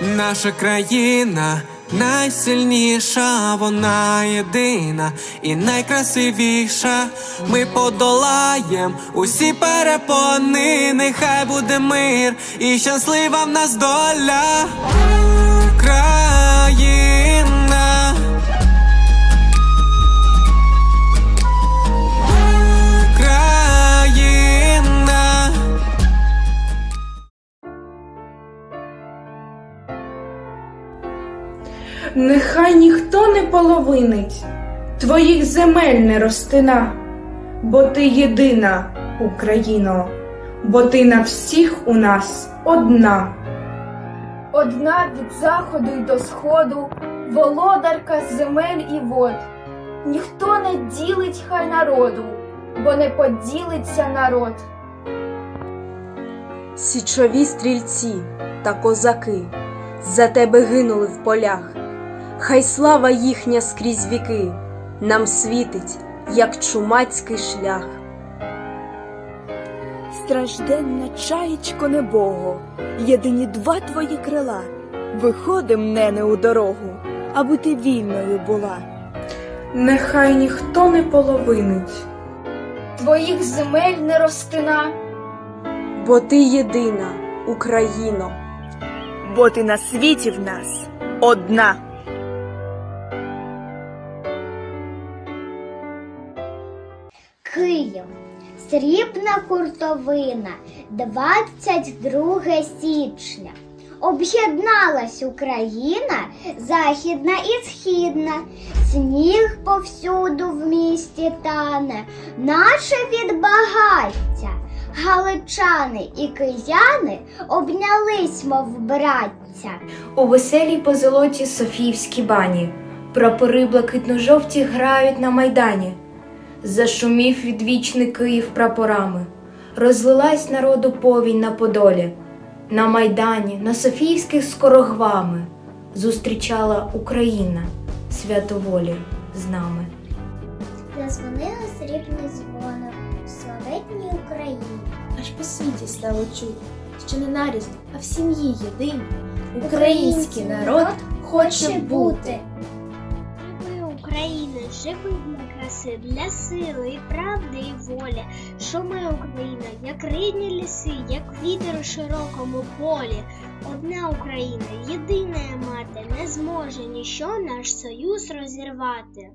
Наша країна найсильніша, вона єдина і найкрасивіша. Ми подолаєм усі перепони, нехай буде мир і щаслива в нас доля. Нехай ніхто не половинить, твоїх земель не розтина, бо ти єдина, Україно, бо ти на всіх у нас одна. Одна від заходу й до сходу, володарка земель і вод. Ніхто не ділить хай народу, бо не поділиться народ. Січові стрільці та козаки за тебе гинули в полях. Хай слава їхня скрізь віки нам світить, як чумацький шлях. Стражденна чаєчко небого, єдині два твої крила. Виходим, нене, у дорогу, аби ти вільною була. Нехай ніхто не половинить, Твоїх земель не розтина, Бо ти єдина, Україно. Бо ти на світі в нас одна. Київ. Срібна куртовина, 22 січня. Об'єдналась Україна, західна і східна, сніг повсюду в місті тане, наше від багаття. Галичани і кияни обнялись, мов браття. У веселій позолоті Софіївські бані, прапори блакитно-жовті грають на майдані. Зашумів відвічний Київ прапорами, розлилась народу повінь на Подолі. На майдані, на Софіївських скорогвами зустрічала Україна свято волі з нами. Зазвонили срібний дзвоник у славетній Україні. Аж по світі стало чути, що не нарізно, а в сім'ї єдині. Український народ хоче бути. Живи, Україна, живи краси, для сили правди і волі. Що ми, Україна, як рідні ліси, як вітер у широкому полі. Одна Україна, єдина мати, не зможе ніщо наш союз розірвати.